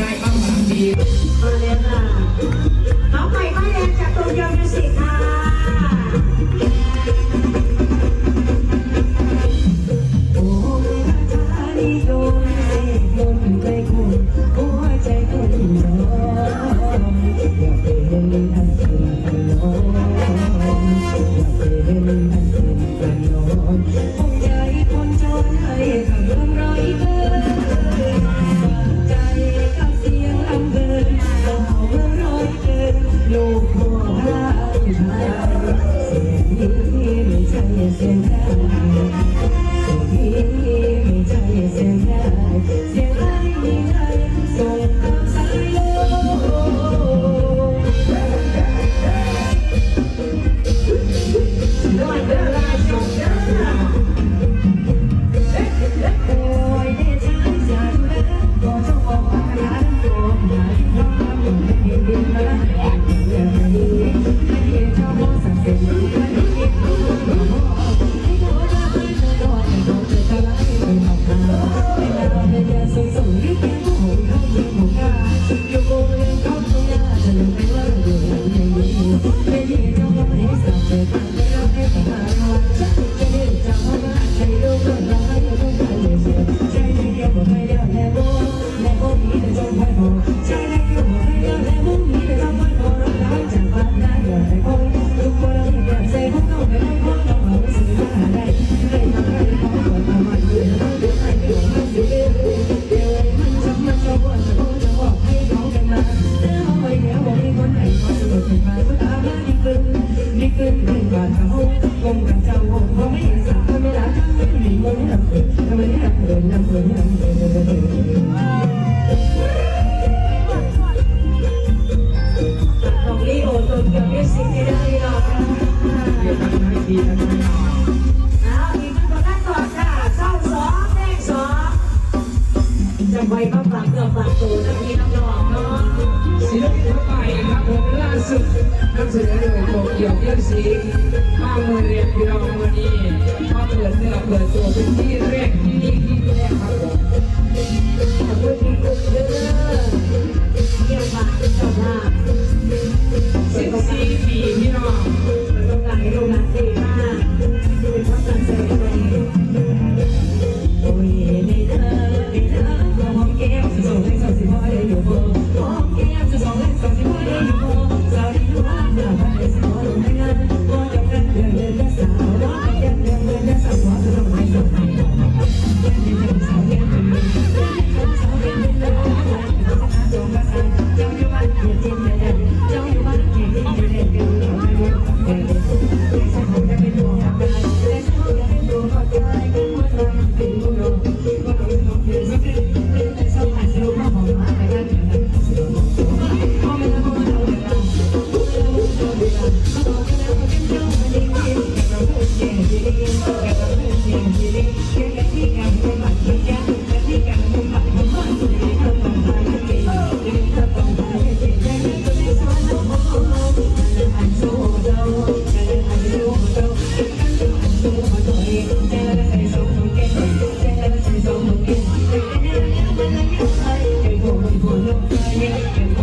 ง่ายต้น้องใหม่ป้ายเกียวมิกค่ะยถ้าดีนสกลคุณ จำผมไม่สาไมรักไม่หนีไม่หักเดินไม่หักเดินยังเดินยัง รื่องสีห้ามื่เรียญพี่น้องวันนี้มาเปิดเสื้อเปิดตัวเป็นที่แรกที่นี่ที่แรกครับผมขอบคุณทุคนเด้อเยี่ยมมากชอบมาสิบสี่ปีพี่น้องต้องการให้ลงนักดีมากเป็นความตั้งใจของ หัวลงไป